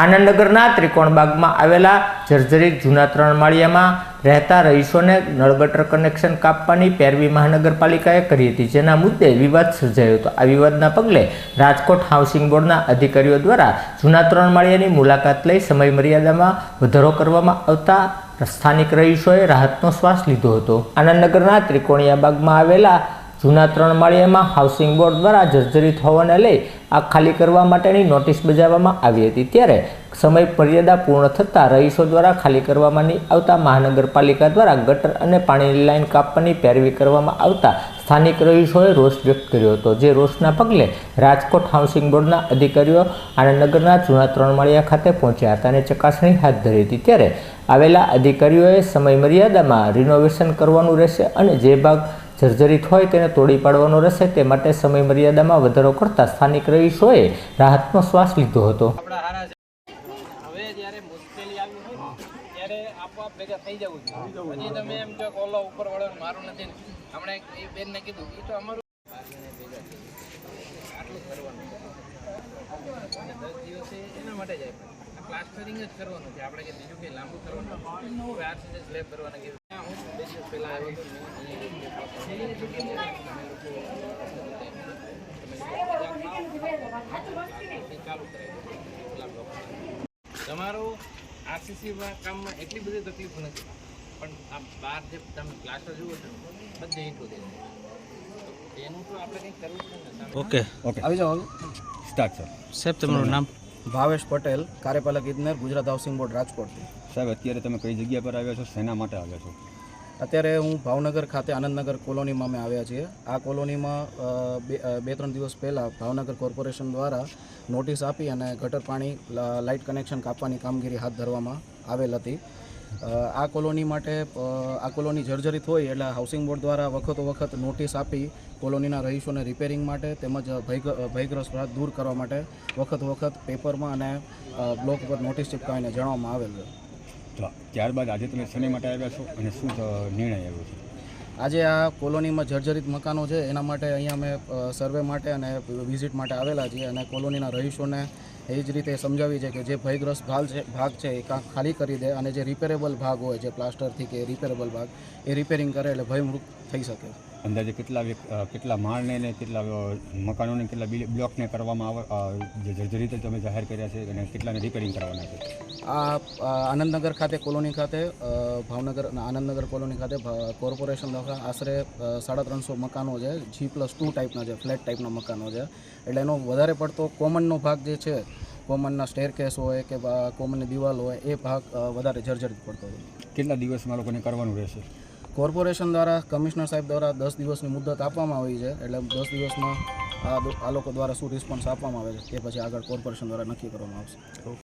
આનંદનગરના ત્રિકોણબાગમાં આવેલા જર્જરિત જૂના ત્રણ માળિયામાં રહેતા રહીશોને નળગટર કનેક્શન કાપવાની પેરવી મહાનગરપાલિકાએ કરી હતી, જેના મુદ્દે વિવાદ સર્જાયો હતો. આ વિવાદના પગલે રાજકોટ હાઉસિંગ બોર્ડના અધિકારીઓ દ્વારા જૂના ત્રણ માળિયાની મુલાકાત લઈ સમયમર્યાદામાં વધારો કરવામાં આવતા સ્થાનિક રહીશોએ રાહતનો શ્વાસ લીધો હતો. આનંદનગરના ત્રિકોણિયા બાગમાં આવેલા જૂના ત્રણ માળિયામાં હાઉસિંગ બોર્ડ દ્વારા જર્જરિત હોવાને લઈ આ ખાલી કરવા માટેની નોટિસ બજાવવામાં આવી હતી. ત્યારે સમય મર્યાદા પૂર્ણ થતાં રહીશો દ્વારા ખાલી કરવામાં આવતા મહાનગરપાલિકા દ્વારા ગટર અને પાણીની લાઈન કાપવાની પેરવી કરવામાં આવતા સ્થાનિક રહીશોએ રોષ વ્યક્ત કર્યો હતો, જે રોષના પગલે રાજકોટ હાઉસિંગ બોર્ડના અધિકારીઓ આણંદનગરના જૂના ત્રણ માળિયા ખાતે પહોંચ્યા હતા અને ચકાસણી હાથ ધરી હતી. ત્યારે આવેલા અધિકારીઓએ સમય મર્યાદામાં રિનોવેશન કરવાનું રહેશે અને જે ભાગ જર્જરિત હોય તેને તોડી પાડવાનો રહેશે. તે માટે સમય મર્યાદામાં વધારો કરતા સ્થાનિક રહીશોએ રાહતનો શ્વાસ લીધો હતો. હવે જ્યારે મુશ્કેલી આવી હોય ત્યારે આપોઆપ ભેગા થઈ જવું જોઈએ. હજી તમે એમ કહો કે ઉપર વાળો મારું નથી હમણાં એ બેનને કીધું એ તો અમારું આટલું કરવાનું છે દસ દિવસે એના માટે જ પ્લાસ્ટરિંગ જ કરવાનું છે. આપણે કે બીજું કંઈ લાંબુ કરવાનું નથી. હવે આ સ્લેબ કરવાના તમારું આરસીસીમાં કામમાં એટલી બધી તકલીફ નથી. પણ આ બહાર જે તમે પ્લાસ્ટર જુઓ છો બધે ઈંટો દે એનું તો આપણે કંઈક કરવું છે ઓકે ઓકે આવી જાઓ. સ્ટાર્ટ સર સાહેબ તમારું નામ? ભાવેશ પટેલ કાર્યપાલક ઇજનેર ગુજરાત હાઉસિંગ બોર્ડ રાજકોટથી. સાહેબ અત્યારે તમે કઈ જગ્યા પર આવ્યા છો? શેના માટે આવ્યા છો? અત્યારે હું ભાવનગર ખાતે આનંદનગર કોલોનીમાં અમે આવ્યા છીએ. આ કોલોનીમાં બે ત્રણ દિવસ પહેલાં ભાવનગર કોર્પોરેશન દ્વારા નોટિસ આપી અને ગટર પાણી લાઇટ કનેક્શન કાપવાની કામગીરી હાથ ધરવામાં આવેલ હતી. આ કોલોની માટે આ કોલોની જર્જરિત હોય એટલે હાઉસિંગ બોર્ડ દ્વારા વખતો વખત નોટિસ આપી કોલોનીના રહીશોને રિપેરિંગ માટે તેમજ ભયગ- ભયગ્રસ્ત દૂર કરવા માટે વખત વખત પેપરમાં અને બ્લોક પર નોટિસ ચિપકાવીને જણાવવામાં આવેલ. છે ત્યારબાદ આજે તમે શેના માટે આવ્યા છો અને શું નિર્ણય આવ્યો છે? આજે આ કોલોનીમાં જર્જરિત મકાનો છે, એના માટે અહીંયા અમે સર્વે માટે અને વિઝિટ માટે આવેલા છીએ અને કોલોનીના રહીશોને એ જ રીતે સમજાવી છે કે જે ભયગ્રસ્ત ભાગ છે ભાગ છે એ કાં ખાલી કરી દે અને જે રિપેરેબલ ભાગ હોય, જે પ્લાસ્ટરથી કે રિપેરેબલ ભાગ, એ રિપેરિંગ કરે એટલે ભયમુક્ત થઈ શકે. અંદાજે કેટલા કેટલા માળને ને કેટલા મકાનોને કેટલા બિલ- બ્લોકને કરવામાં આવે જર્જરિત તમે જાહેર કર્યા છે અને કેટલાને રિપેરિંગ કરવાના છે? આ આનંદનગર ખાતે કોલોની ખાતે ભાવનગર અને આનંદનગર કોલોની ખાતે કોર્પોરેશન દ્વારા આશરે સાડા ત્રણસો મકાનો છે જી પ્લસ ટુ ટાઈપના છે ફ્લેટ ટાઈપના મકાનો છે. એટલે એનો વધારે પડતો કોમનનો ભાગ જે છે કોમનના સ્ટેરકેસ હોય કે કોમનની દિવાલ હોય એ ભાગ વધારે જર્જરિત પડતો હોય. કેટલા દિવસમાં લોકોને કરવાનું રહેશે? કોર્પોરેશન દ્વારા, કમિશનર સાહેબ દ્વારા દસ દિવસની મુદત આપવામાં આવી છે. એટલે દસ દિવસમાં આ લોકો દ્વારા શું રિસ્પોન્સ આપવામાં આવે છે એ પછી આગળ કોર્પોરેશન દ્વારા નક્કી કરવામાં આવશે.